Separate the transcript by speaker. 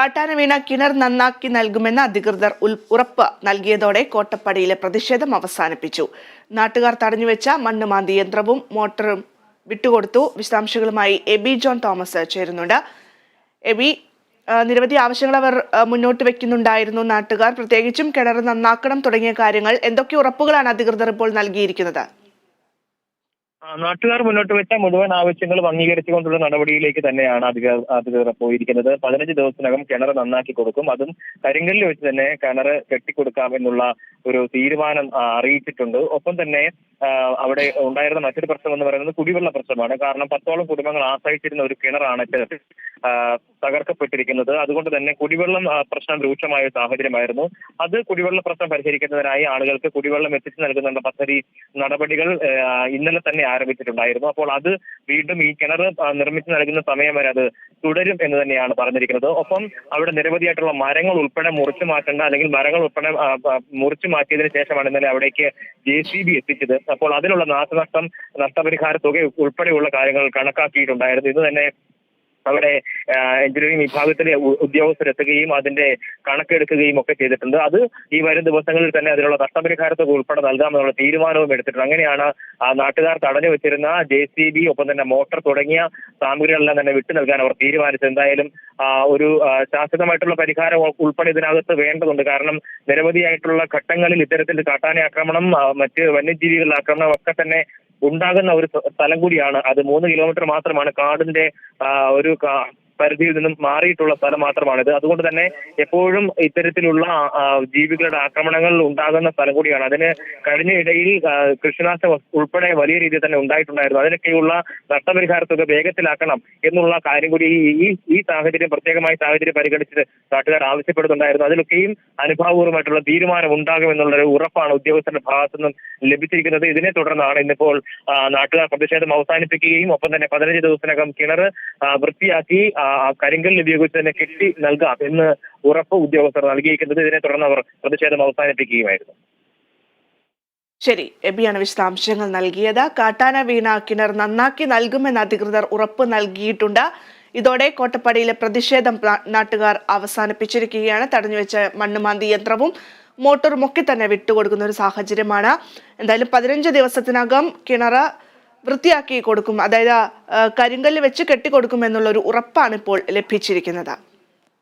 Speaker 1: കാട്ടാന വീണ കിണർ നന്നാക്കി നൽകുമെന്ന് അധികൃതർ ഉറപ്പ് നൽകിയതോടെ കോട്ടപ്പടിയിലെ പ്രതിഷേധം അവസാനിപ്പിച്ചു. നാട്ടുകാർ തടഞ്ഞുവെച്ച മണ്ണ് മാന്തി യന്ത്രവും മോട്ടറും വിട്ടുകൊടുത്തു. വിശദാംശങ്ങളുമായി എബി ജോൺ തോമസ് ചേരുന്നുണ്ട്. എബി നിരവധി ആവശ്യങ്ങൾ അവർ മുന്നോട്ട് വെക്കുന്നുണ്ടായിരുന്നു. നാട്ടുകാർ പ്രത്യേകിച്ചും കിണർ നന്നാക്കണം തുടങ്ങിയ കാര്യങ്ങൾ എന്തൊക്കെ ഉറപ്പുകളാണ് അധികൃതർ ഇപ്പോൾ നൽകിയിരിക്കുന്നത്?
Speaker 2: നാട്ടുകാർ മുന്നോട്ട് വെച്ച മുഴുവൻ ആവശ്യങ്ങളും അംഗീകരിച്ചുകൊണ്ടുള്ള നടപടിയിലേക്ക് തന്നെയാണ് അധികൃതർ അധികൃതർ പോയിരിക്കുന്നത്. പതിനഞ്ച് ദിവസത്തിനകം കിണർ നന്നാക്കി കൊടുക്കും. അതും കരിങ്കല്ലിൽ വെച്ച് തന്നെ കിണർ കെട്ടിക്കൊടുക്കാം എന്നുള്ള ഒരു തീരുമാനം അറിയിച്ചിട്ടുണ്ട്. ഒപ്പം തന്നെ അവിടെ ഉണ്ടായിരുന്ന മറ്റൊരു പ്രശ്നം എന്ന് പറയുന്നത് കുടിവെള്ള പ്രശ്നമാണ്. കാരണം പത്തോളം കുടുംബങ്ങൾ ആശ്രയിച്ചിരുന്ന ഒരു കിണറാണ് തകർക്കപ്പെട്ടിരിക്കുന്നത്. അതുകൊണ്ട് തന്നെ കുടിവെള്ളം പ്രശ്നം രൂക്ഷമായ സാഹചര്യമായിരുന്നു. അത് കുടിവെള്ള പ്രശ്നം പരിഹരിക്കുന്നതിനായി ആളുകൾക്ക് കുടിവെള്ളം എത്തിച്ചു നൽകുന്ന പദ്ധതി നടപടികൾ ഇന്നലെ തന്നെ ആരംഭിച്ചിട്ടുണ്ടായിരുന്നു. അപ്പോൾ അത് വീണ്ടും ഈ കിണർ നിർമ്മിച്ചു നൽകുന്ന സമയം വരെ അത് തുടരും എന്ന് തന്നെയാണ് പറഞ്ഞിരിക്കുന്നത്. ഒപ്പം അവിടെ നിരവധിയായിട്ടുള്ള മരങ്ങൾ ഉൾപ്പെടെ മുറിച്ചു മാറ്റേണ്ട അല്ലെങ്കിൽ മരങ്ങൾ ഉൾപ്പെടെ മുറിച്ചു മാറ്റിയതിന് ശേഷമാണ് ഇന്നലെ അവിടേക്ക് ജെ സി ബി എത്തിച്ചത്. അപ്പോൾ അതിനുള്ള നാശനഷ്ടം നഷ്ടപരിഹാര തുക ഉൾപ്പെടെയുള്ള കാര്യങ്ങൾ കണക്കാക്കിയിട്ടുണ്ടായിരുന്നു. ഇത് തന്നെ അവിടെ എഞ്ചിനീയറിംഗ് വിഭാഗത്തിലെ ഉദ്യോഗസ്ഥരെത്തുകയും അതിന്റെ കണക്കെടുക്കുകയും ഒക്കെ ചെയ്തിട്ടുണ്ട്. അത് ഈ വരും ദിവസങ്ങളിൽ തന്നെ അതിനുള്ള നഷ്ടപരിഹാരത്തുക ഉൾപ്പെടെ നൽകാമെന്നുള്ള തീരുമാനവും എടുത്തിട്ടുണ്ട്. അങ്ങനെയാണ് നാട്ടുകാർ തടഞ്ഞു വെച്ചിരുന്ന ജെ സി ബി ഒപ്പം തന്നെ മോട്ടോർ തുടങ്ങിയ സാമഗ്രികളെല്ലാം തന്നെ വിട്ടു നൽകാൻ അവർ തീരുമാനിച്ചത് എന്തായാലും ഒരു ശാശ്വതമായിട്ടുള്ള പരിഹാരം ഉൾ- ഉൾപ്പെടെ ഇതിനകത്ത് വേണ്ടതുണ്ട്. കാരണം നിരവധിയായിട്ടുള്ള ഘട്ടങ്ങളിൽ ഇത്തരത്തിൽ കാട്ടാന ആക്രമണം മറ്റ് വന്യജീവികളുടെ ആക്രമണം ഒക്കെ തന്നെ ഉണ്ടാകുന്ന ഒരു സ്ഥ- സ്ഥലം കൂടിയാണ്. അത് മൂന്ന് കിലോമീറ്റർ മാത്രമാണ് കാടിന്റെ ഒരു പരിധിയിൽ നിന്നും മാറിയിട്ടുള്ള സ്ഥലം മാത്രമാണിത്. അതുകൊണ്ട് തന്നെ എപ്പോഴും ഇത്തരത്തിലുള്ള ജീവികളുടെ ആക്രമണങ്ങൾ ഉണ്ടാകുന്ന സ്ഥലം കൂടിയാണ്. അതിന് കഴിഞ്ഞ ഇടയിൽ കൃഷിനാശം ഉൾപ്പെടെ വലിയ രീതിയിൽ തന്നെ ഉണ്ടായിട്ടുണ്ടായിരുന്നു. അതിനൊക്കെയുള്ള നഷ്ടപരിഹാര തുക വേഗത്തിലാക്കണം എന്നുള്ള കാര്യം കൂടി ഈ- ഈ സാഹചര്യം പ്രത്യേകമായി സാഹചര്യം പരിഗണിച്ച് നാട്ടുകാർ ആവശ്യപ്പെടുന്നുണ്ടായിരുന്നു. അതിലൊക്കെയും അനുഭാവപൂർവമായിട്ടുള്ള തീരുമാനം ഉണ്ടാകുമെന്നുള്ള ഒരു ഉറപ്പാണ് ഉദ്യോഗസ്ഥരുടെ ഭാഗത്തു നിന്നും ലഭിച്ചിരിക്കുന്നത്. ഇതിനെ തുടർന്നാണ് ഇന്നിപ്പോൾ നാട്ടുകാർ പ്രതിഷേധം അവസാനിപ്പിക്കുകയും ഒപ്പം തന്നെ പതിനഞ്ച് ദിവസത്തിനകം കിണർ വൃത്തിയാക്കി കരിങ്കല്ല് ഉപയോഗിച്ച് തന്നെ കെട്ടി നൽകാം എന്ന് ഉറപ്പ് ഉദ്യോഗസ്ഥർ നൽകിയിരിക്കുന്നത് ഇതിനെ തുടർന്ന് അവർ പ്രതിഷേധം അവസാനിപ്പിക്കുകയുമായിരുന്നു.
Speaker 1: ശരി എബിയാണ് വിശദാംശങ്ങൾ നൽകിയത്. കാട്ടാന വീണ കിണർ നന്നാക്കി നൽകുമെന്ന് അധികൃതർ ഉറപ്പ് നൽകിയിട്ടുണ്ട്. ഇതോടെ കോട്ടപ്പടിയിലെ പ്രതിഷേധം നാട്ടുകാർ അവസാനിപ്പിച്ചിരിക്കുകയാണ്. തടഞ്ഞുവെച്ച മണ്ണുമാന്തി യന്ത്രവും മോട്ടോറും ഒക്കെ തന്നെ വിട്ടുകൊടുക്കുന്ന ഒരു സാഹചര്യമാണ്. എന്തായാലും പതിനഞ്ച് ദിവസത്തിനകം കിണർ വൃത്തിയാക്കി കൊടുക്കും. അതായത് കരിങ്കല്ല് വെച്ച് കെട്ടിക്കൊടുക്കും എന്നുള്ളൊരു ഉറപ്പാണ് ഇപ്പോൾ ലഭിച്ചിരിക്കുന്നത്.